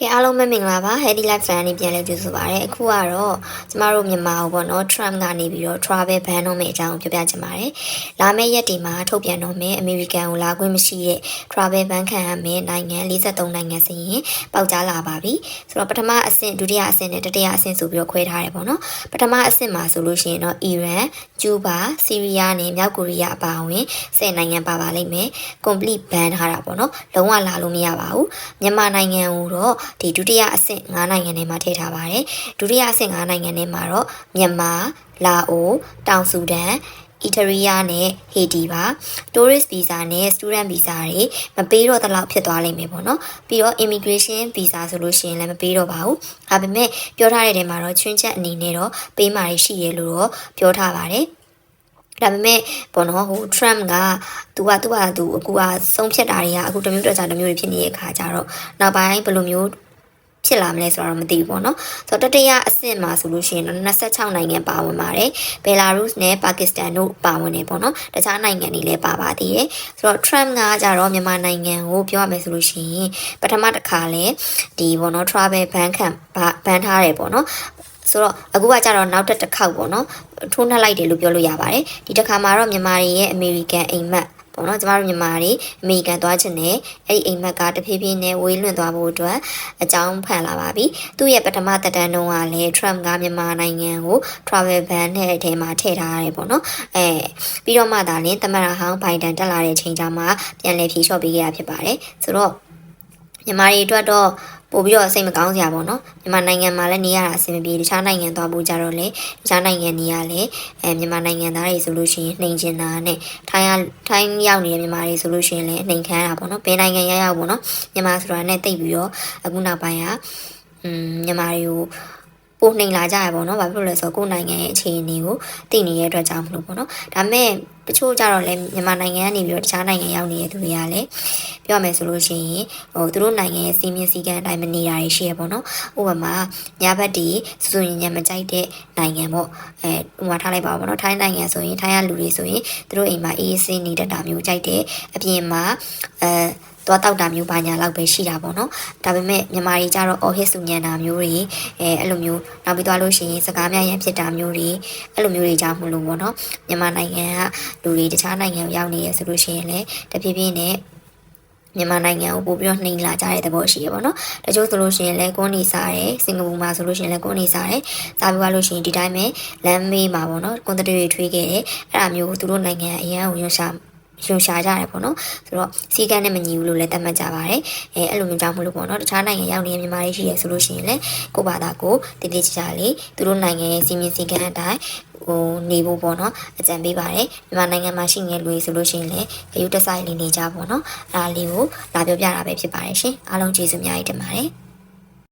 ကဲအားလုံးပဲမင်္ဂလာပါ Heady Life Fan နေပြန်လဲကြိုဆိုပါရစေအခုကတော့ကျမတို့မြန်မာကိုပေါ့နော် Trump ကနေပြီးတော့ travel ban လုပ်မယ့်အကြောင်းပြောပြချင်ပါတယ်လာမယ့်ရက်ဒီမှာထုတ်ပြန်တော့မယ့် American ကိုလာခွင့်မရှိတဲ့ travel ban ခံရမယ့်နိုင်ငံ43နိုင်ငံစီရင်ပေါက်ကြားလာပါပြီဆိုတော့ပထမအဆင့်ဒုတိယအဆင့်နဲ့တတိယအဆင့်ဆိုပြီးတော့ခွဲထားတယ်ပေါ့နော်ပထမအဆင့်မှာဆိုလို့ရှိရင်တော့ Iran, Cuba, Syria နဲ့မြောက်ကိုရီးယားအပါအဝင်10နိုင်ငံပါပါလိမ့်မယ် complete ban ထားတာပေါ့နော်လုံးဝလာလို့မရပါဘူးမြန်မာနိုင်ငံကိုတော့ဒီဒုတိယအဆင့်9နိုင်ငံထဲမှာထည့်ထားပါတယ်ဒုတိယအဆင့်9နိုင်ငံထဲမှာတော့မြန်မာလာအိုတောင်ဆူဒန်အီတရီးယားနဲ့ဟေတီပါ tourist visa နဲ့ student visa တွေမပေးတော့တလောက်ဖြစ်သွားလိမ့်မယ်ပေါ့နော်ပြီးတော့ immigration visa ဆိုလို့ရှိရင်လည်းမပေးတော့ပါဘူးဒါပေမဲ့ပြောထားတဲ့နေရာမှာတော့ချွင်းချက်အနေနဲ့တော့ပေးမှာရှိရလို့တော့ပြောထားပါတယ်ဒါပေမဲ့ပေါ့နော်ဟို Trump ကသူကသူ့ဟာသူအခုကဆုံးဖြတ်တာတွေကအခုတစ်မျိုးတစ်ခြားတစ်မျိုးတွေဖြစ်နေတဲ့အခါကျတော့နောက်ပိုင်းဘယ်လိုမျိုး ဖြစ်လာမလဲဆိုတော့မသိဘူးပေါ့နော်ဆိုတော့တတိယအဆင့်မှာဆိုလို့ရှိရင်တော့26နိုင်ငံပါဝင်ပါတယ်ဘယ်လာရုစ်နဲ့ပါကစ္စတန်တို့ပါဝင်နေပေါ့နော်တခြားနိုင်ငံတွေလည်းပါပါသေးတယ်ဆိုတော့ Trump ကကြတော့မြန်မာနိုင်ငံကိုပြောရမယ်ဆိုလို့ရှိရင်ပထမတစ်ခါလဲဒီပေါ့နော် travel ban ခံ ban ထားတယ်ပေါ့နော်ဆိုတော့အခုကကြတော့နောက်တစ်တစ်ခေါက်ပေါ့နော်ထိုးနှက်လိုက်တယ်လို့ပြောလို့ရပါတယ်ဒီတစ်ခါမှာတော့မြန်မာတွေရဲ့ American အိမ်မက် ပေါ့နော်ကျမတို့မြန်မာတွေအမေရိကန်သွားချင်တယ်အဲ့ဒီအိမ်မက်ကတဖြည်းဖြည်းနဲ့ဝေးလွင့်သွားဖို့အတွက်အကြောင်းဖန်လာပါပြီသူ့ရဲ့ပထမသက်တမ်းတုန်းကလည်း Trump ကမြန်မာနိုင်ငံကို travel ban နဲ့အထဲမှာထည့်ထားရတယ်ပေါ့နော်အဲပြီးတော့မှသာလင်းသမရဟောင်းဘိုင်ဒန်တက်လာတဲ့အချိန်ကျမှပြန်လည်ဖြေလျှော့ပေးခဲ့ရဖြစ်ပါတယ်ဆိုတော့မြန်မာတွေအတွက်တော့ ပို့ပြီးတော့စိတ်မကောင်းစရာပေါ့နော်မြန်မာနိုင်ငံမှာလည်းနေရတာအဆင်မပြေတခြားနိုင်ငံသွားဖို့ကြတော့လေတခြားနိုင်ငံနေရလေအဲမြန်မာနိုင်ငံသားတွေဆိုလို့ရှိရင်နှိမ်ချင်တာနဲ့ထိုင်းကထိုင်းရောက်နေတဲ့မြန်မာတွေဆိုလို့ရှိရင်လည်းနှိမ်ခံရတာပေါ့နော်ဘယ်နိုင်ငံရရောက်ပေါ့နော်မြန်မာဆိုတာနဲ့တိတ်ပြီးတော့အခုနောက်ပိုင်းကอืมမြန်မာတွေကို ပိုနှိမ်လာကြရပေါ့နော်ဘာဖြစ်လို့လဲဆိုတော့ကိုယ်နိုင်ငံရဲ့အခြေအနေကိုသိနေတဲ့အတွက်ကြောင့်မလို့ပေါ့နော်ဒါပေမဲ့တချို့ကြတော့လည်းမြန်မာနိုင်ငံကနေပြီးတော့တခြားနိုင်ငံရောက်နေတဲ့သူတွေကလည်းပြောမယ်ဆိုလို့ရှိရင်ဟိုသူတို့နိုင်ငံရဲ့စီမင်းစည်းကမ်းအတိုင်းမနေတာတွေရှိရပေါ့နော်ဥပမာညဘက်ဒီစူရင်ညမကြိုက်တဲ့နိုင်ငံပေါ့အဲဥပမာထားလိုက်ပါပေါ့နော်ထိုင်းနိုင်ငံဆိုရင်ထိုင်းကလူတွေဆိုရင်သူတို့အိမ်မှာအေးအေးဆေးနေတတ်တာမျိုးကြိုက်တယ်အပြင်မှာအဲ သွားတောက်တာမျိုးပါညာလောက်ပဲရှိတာပေါ့နော်ဒါပေမဲ့မြန်မာတွေကြတော့အော်ဟစ်စုညံတာမျိုးတွေအဲအဲ့လိုမျိုးနောက်ပြီးသွားလို့ရှိရင်စကားများရန်ဖြစ်တာမျိုးတွေအဲ့လိုမျိုးတွေကြောင့်မလို့ပေါ့နော်မြန်မာနိုင်ငံကလူတွေတခြားနိုင်ငံကိုရောက်နေရဆိုလို့ရှိရင်လည်းတဖြည်းဖြည်းနဲ့မြန်မာနိုင်ငံကိုပို့ပြီးတော့နှိမ်လာကြတဲ့သဘောရှိရပါတော့။တချို့ဆိုလို့ရှိရင်လည်းကိုနေစားတယ်စင်ကာပူမှာဆိုလို့ရှိရင်လည်းကိုနေစားတယ်။စားပြီးသွားလို့ရှိရင်ဒီတိုင်းပဲလမ်းမေးမှာပေါ့နော်။ကွန်တတွေထွေးခဲ့တယ်။အဲ့ဒါမျိုးသူတို့နိုင်ငံအရန်ကိုရွှန်ရှာ ရွှန်ရှာကြတယ်ပေါ့နော်ဆိုတော့စီကန်းနဲ့မညီဘူးလို့လည်းသတ်မှတ်ကြပါတယ်အဲအဲ့လိုမျိုးကြောင့်မလို့ပေါ့နော်တခြားနိုင်ငံရောက်နေတဲ့မြန်မာတွေရှိရဆိုလို့ရှိရင်လည်းကိုယ့်ဘာသာကိုတည်တည်ချာချာလေးသူတို့နိုင်ငံရဲ့စီမင်းစီကန်းအတိုင်းဟိုနေဖို့ပေါ့နော်အကြံပေးပါတယ်မြန်မာနိုင်ငံမှာရှိနေလူတွေဆိုလို့ရှိရင်လည်းအယူတဆိုင်လေးနေကြပေါ့နော်အဲ့ဒါလေးကိုလာပြောပြတာပဲဖြစ်ပါတယ်ရှင်အားလုံးကျေးဇူးအများကြီးတင်ပါတယ်